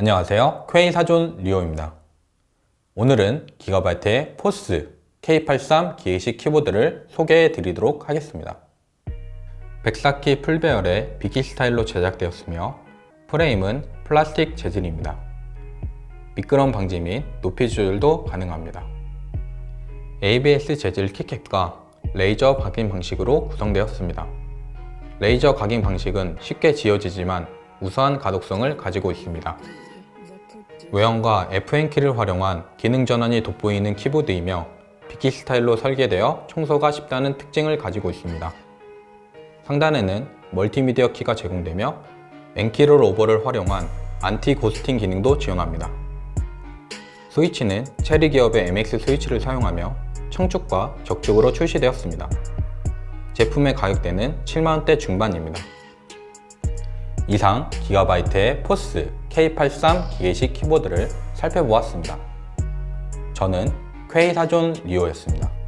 안녕하세요. 퀘이 사존 리오입니다. 오늘은 기가바이트의 포스 K83 기계식 키보드를 소개해 드리도록 하겠습니다. 백사키 풀배열의 비키 스타일로 제작되었으며 프레임은 플라스틱 재질입니다. 미끄럼 방지 및 높이 조절도 가능합니다. ABS 재질 키캡과 레이저 각인 방식으로 구성되었습니다. 레이저 각인 방식은 쉽게 지워지지만 우수한 가독성을 가지고 있습니다. 외형과 FN키를 활용한 기능 전환이 돋보이는 키보드이며 비키 스타일로 설계되어 청소가 쉽다는 특징을 가지고 있습니다. 상단에는 멀티미디어 키가 제공되며 N키롤 오버를 활용한 안티 고스팅 기능도 지원합니다. 스위치는 체리 기업의 MX 스위치를 사용하며 청축과 적축으로 출시되었습니다. 제품의 가격대는 7만원대 중반입니다. 이상 기가바이트의 포스 K83 기계식 키보드를 살펴보았습니다. 저는 퀘이 사존 리오였습니다.